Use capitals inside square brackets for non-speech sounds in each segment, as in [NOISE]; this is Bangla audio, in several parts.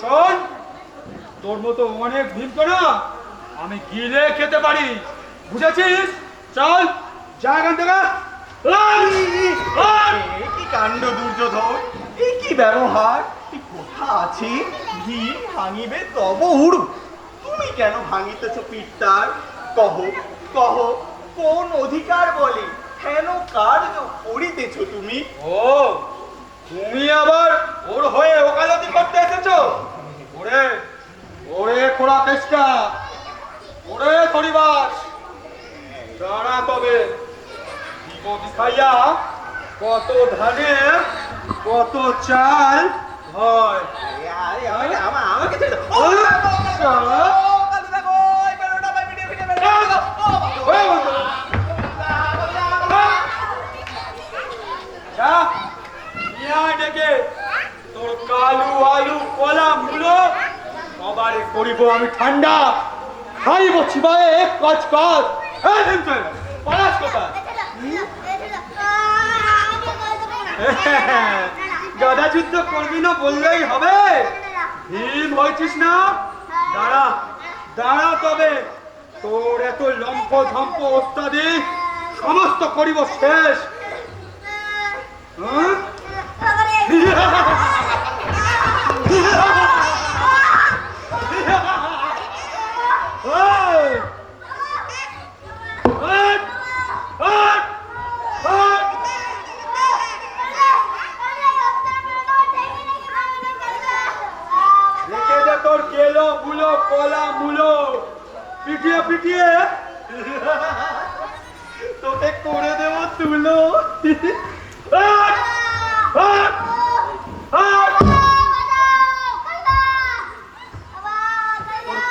শোন তোর মতো অনেক ভীমকে না আমি গিলে খেতে পারি। বুঝেছিস? চল যা এখান থেকে। এই, এই, এ কি কাণ্ড দুর্যোধন? এ কি ব্যবহার? তুই কোথা আছি? ভিড় ভাঙিবে তব উড়ু। তুমি কেন ভাঙিতেছ পিঠটার? কহ কহ কোন অধিকার বলে? কেন কার্য করিতেছ তুমি? ও তুমি খাইয়া কত ধানে কত চাল হয়? আমাকে আচ্ছা। তোর কালু আলু কলা মূলো সবার করিব আমি ঠান্ডা। খাইব চিবায়ে এক কাজ কোথায়? গদা যুদ্ধ করবি না বললেই হবে। ভীম হয়েছিস না? দাঁড়া দাঁড়া তবে। তোর এত লম্প ধম্প অত্যাদি সমস্ত করিব শেষ। হ্যাঁ? [LAUGHS] এই! এই! এই! এই! রেখে দে তোর কেলো মুলো কলা মুলো পিটিয়ে পিটিয়ে তোকে করে দেব তুলো।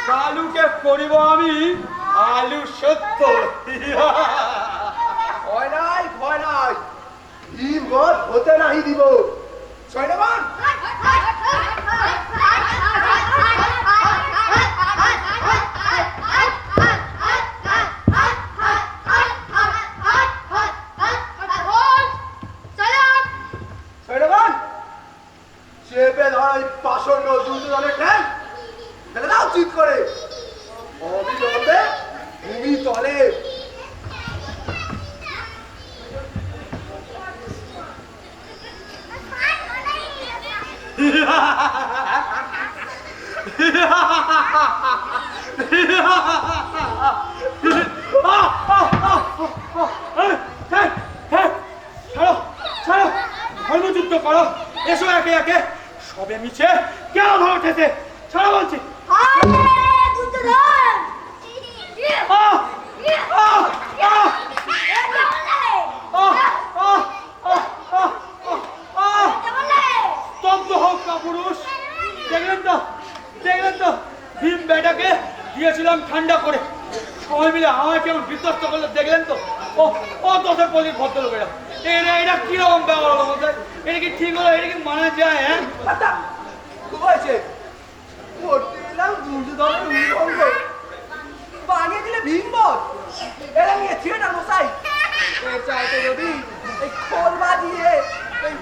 কালুকে করিব আমি আলু সত্য। ভয় নাই ভয় নাই। হতে নাই দিব। সৈন্যবান সৈন্যবান চিৎ করে। অবিলম্বে ভূমি তলে। ধর্মযুদ্ধ করো। এসো একে একে। সবে মিছে কেন ধরে উঠেছে? ছাড়ো বলছি। দিয়েছিলাম ঠান্ডা করে সবাই মিলে আমাকে কেমন করল দেখলেন তো ও ও দশের পলির ভদ্রলোক এরা এটা এটা কীরকম ব্যবহার এটা কি ঠিক হলো এটা কি মানা যায় হ্যাঁ আচ্ছা, খুব করতে এলাম দুর্যোধনের উলঙ্গ বানিয়ে দিলে ভীমবত এরা নিয়ে থিয়েটার মশাই চাইতে যদি এই খোল বাজিয়ে এই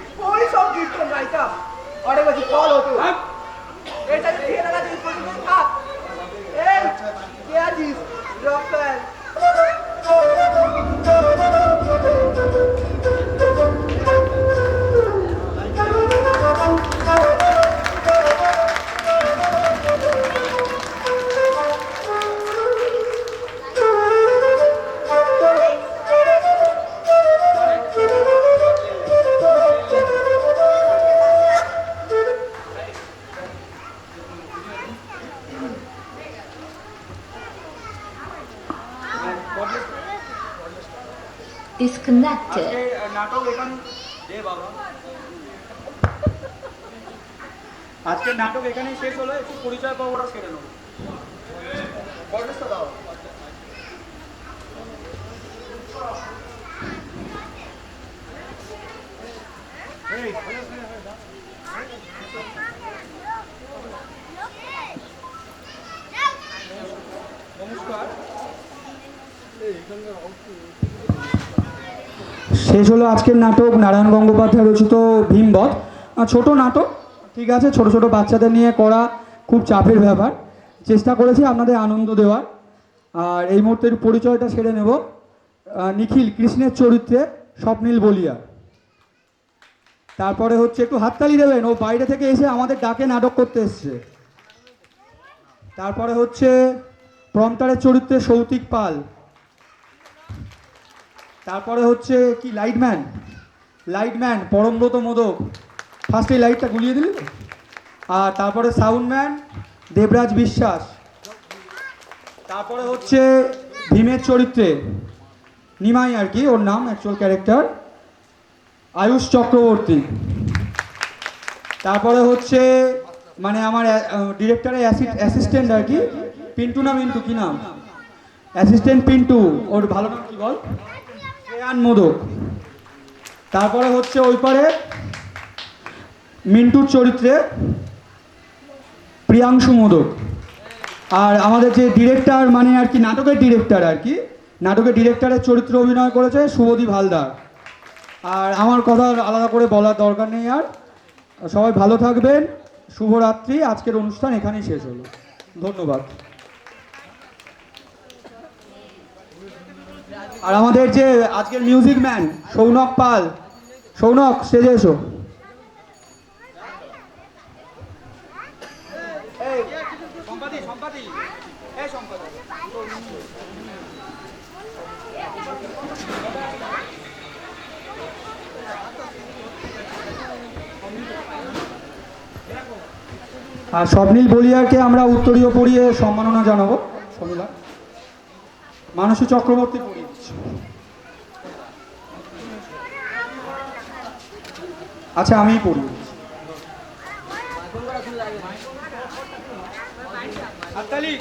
disconnected. আজকে নাটক এখানে শেষ হলো একটু পরিচয় পাওয়াটা সেরে নেব। দাও। শেষ হলো আজকের নাটক, নারায়ণ গঙ্গোপাধ্যায় রচিত ভীমবধ। ছোট নাটক, ঠিক আছে, ছোট ছোট বাচ্চাদের নিয়ে করা খুব চাপের ব্যাপার। চেষ্টা করেছি আপনাদের আনন্দ দেওয়ার। আর এই মুহূর্তের পরিচয়টা সেরে নেব। নিখিল, কৃষ্ণের চরিত্রে স্বপ্নীল বলিয়া। তারপরে হচ্ছে একটু হাততালি দেবেন, ও বাইরে থেকে এসে আমাদের ডাকে নাটক করতে এসছে। তারপরে হচ্ছে প্রমটারের চরিত্রে সৌতিক পাল। তারপরে হচ্ছে কি lightman lightman Parambrata Modak. First লাইটটা গুলিয়ে দিলি আর তারপরে সাউন্ডম্যান দেবরাজ বিশ্বাস। তারপরে হচ্ছে ভীমের চরিত্রে। নিমাই আর কি, ওর নাম অ্যাকচুয়াল ক্যারেক্টার আয়ুষ চক্রবর্তী। তারপরে হচ্ছে মানে আমার ডিরেক্টরের অ্যাসিস্ট্যান্ট আর কি, পিন্টু না মিন্টু, কি নাম? অ্যাসিস্ট্যান্ট পিন্টু, ওর ভালো নাম কি বল? শ্রেয়ান মোদক। তারপরে হচ্ছে ওই পারে মিন্টুর চরিত্রে প্রিয়াংশু মোদক। আর আমাদের যে ডিরেক্টর মানে আর কি নাটকের ডিরেক্টর আর কি, নাটকের ডিরেক্টরের চরিত্রে অভিনয় করেছে শুভদীপ হালদার। আর আমার কথা আলাদা করে বলার দরকার নেই আর। সবাই ভালো থাকবেন, শুভরাত্রি, আজকের অনুষ্ঠান এখানেই শেষ হলো। ধন্যবাদ। আর আমাদের যে আজকের মিউজিক ম্যান সৌনক পাল। সৌনক স্টেজে এসো। আর স্বপ্নীল বলিয়ারকে আমরা উত্তরীয় পড়িয়ে সম্মাননা জানাব। মানসী চক্রবর্তী আচ্ছা আমি পড়ি। হাততালি